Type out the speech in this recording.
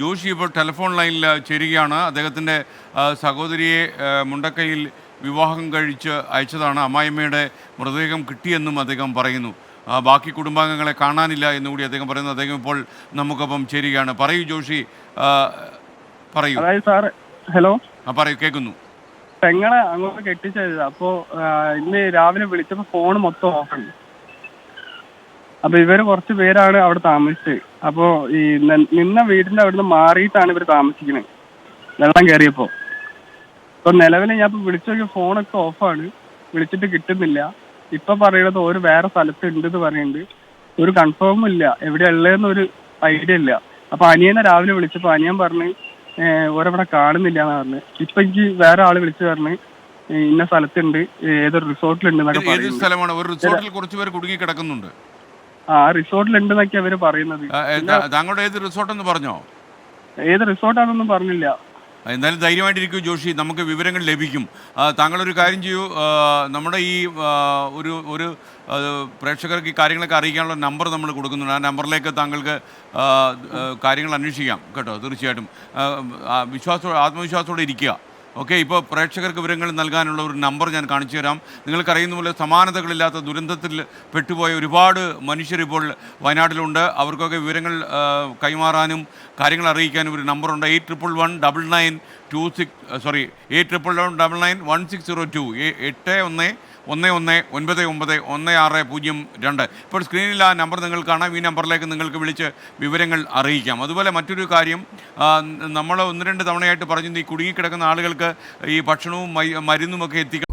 ജോഷി ഇപ്പോൾ ടെലിഫോൺ ലൈനിൽ ചേരുകയാണ്. അദ്ദേഹത്തിന്റെ സഹോദരിയെ മുണ്ടക്കയിൽ വിവാഹം കഴിച്ച് അയച്ചതാണ്. അമ്മായിമ്മയുടെ മൃതദേഹം കിട്ടിയെന്നും അദ്ദേഹം പറയുന്നു. ബാക്കി കുടുംബാംഗങ്ങളെ കാണാനില്ല എന്നുകൂടി അദ്ദേഹം പറയുന്നു. അദ്ദേഹം ഇപ്പോൾ നമുക്കൊപ്പം ചേരുകയാണ്. പറയൂ ജോഷി പറയൂ. Sir hello? ആ പറയൂ കേൾക്കുന്നു. പെങ്ങളെ അങ്ങോട്ട് കെട്ടിച്ചത്. അപ്പോ ആ, ഇന്ന് രാവിലെ വിളിച്ചപ്പോ ഫോൺ മൊത്തം ഓഫ് ഓഫാണ് അപ്പൊ ഇവർ കുറച്ച് പേരാണ് അവിടെ താമസിച്ചത് അപ്പോ ഈ ന- നിന്ന വീടിന്റെ അവിടുന്ന് മാറിയിട്ടാണ് ഇവർ താമസിക്കുന്നത് വെള്ളം കയറിയപ്പോ ഇപ്പൊ നിലവിൽ ഞാൻ ഇപ്പൊ വിളിച്ചു നോക്കിയ ഫോണൊക്കെ ഓഫാണ്. വിളിച്ചിട്ട് കിട്ടുന്നില്ല. ഇപ്പൊ പറയണത് ഒരു വേറെ സ്ഥലത്ത് ഉണ്ട് എന്ന് പറയുന്നുണ്ട്. ഒരു കൺഫേമും ഇല്ല. എവിടെ ഉള്ളതെന്ന് ഒരു ഐഡിയ ഇല്ല. അപ്പൊ അനിയനെ രാവിലെ വിളിച്ചപ്പോ അനിയൻ പറഞ്ഞ് ഏഹ് ഓരവിടെ കാണുന്നില്ല എന്ന് പറഞ്ഞു. ഇപ്പൊ എനിക്ക് വേറെ ആൾ വിളിച്ചു പറഞ്ഞ് ഏഹ് ഇന്ന സ്ഥലത്തുണ്ട്. ഏതൊരു റിസോർട്ടിലുണ്ട് എന്നൊക്കെ ഇത് ഏത് പറയുന്നു സ്ഥലമാണ്? ഒരു റിസോർട്ടിൽ കുടുങ്ങി കിടക്കുന്നുണ്ട്. ആ റിസോർട്ടിലുണ്ട് എന്നൊക്കെ അവർ പറയുന്നത്. താങ്കളുടെ ഏത് റിസോർട്ട് എന്ന് പറഞ്ഞോ? ഏത് റിസോർട്ടാണെന്നൊന്നും പറഞ്ഞില്ല. എന്തായാലും ധൈര്യമായിട്ടിരിക്കും ജോഷി നമുക്ക് വിവരങ്ങൾ ലഭിക്കും. താങ്കളൊരു കാര്യം ചെയ്യൂ. നമ്മുടെ ഈ ഒരു ഒരു പ്രേക്ഷകർക്ക് ഈ കാര്യങ്ങളൊക്കെ അറിയിക്കാനുള്ള നമ്പർ നമ്മൾ കൊടുക്കുന്നുണ്ട്. ആ നമ്പറിലേക്ക് താങ്കൾക്ക് കാര്യങ്ങൾ അന്വേഷിക്കാം കേട്ടോ തീർച്ചയായിട്ടും. വിശ്വാസത്തോടെ ആത്മവിശ്വാസത്തോടെ ഇരിക്കുക. ഓക്കെ ഇപ്പോൾ പ്രേക്ഷകർക്ക് വിവരങ്ങൾ നൽകാനുള്ള ഒരു നമ്പർ ഞാൻ കാണിച്ചു തരാം. നിങ്ങൾക്കറിയുന്ന പോലെ സമാനതകളില്ലാത്ത ദുരന്തത്തിൽ പെട്ടുപോയ ഒരുപാട് മനുഷ്യർ ഇപ്പോൾ വയനാട്ടിലുണ്ട്. അവർക്കൊക്കെ വിവരങ്ങൾ കൈമാറാനും കാര്യങ്ങൾ അറിയിക്കാനും ഒരു നമ്പറുണ്ട്. Eight triple one double nine two six sorry eight triple one double nine one six zero two എട്ട് ഒന്ന് ഒന്ന് ഒന്ന് ഒൻപത് ഒമ്പത് ഒന്ന് ആറ് പൂജ്യം രണ്ട്. ഇപ്പോൾ സ്ക്രീനിൽ ആ നമ്പർ നിങ്ങൾ കാണാം. ഈ നമ്പറിലേക്ക് നിങ്ങൾക്ക് വിളിച്ച് വിവരങ്ങൾ അറിയിക്കാം. അതുപോലെ മറ്റൊരു കാര്യം നമ്മൾ ഒന്ന് രണ്ട് തവണയായിട്ട് പറഞ്ഞു ഈ കുടുങ്ങിക്കിടക്കുന്ന ആളുകൾക്ക് ഈ ഭക്ഷണവും മരുന്നുമൊക്കെ എത്തിക്കണം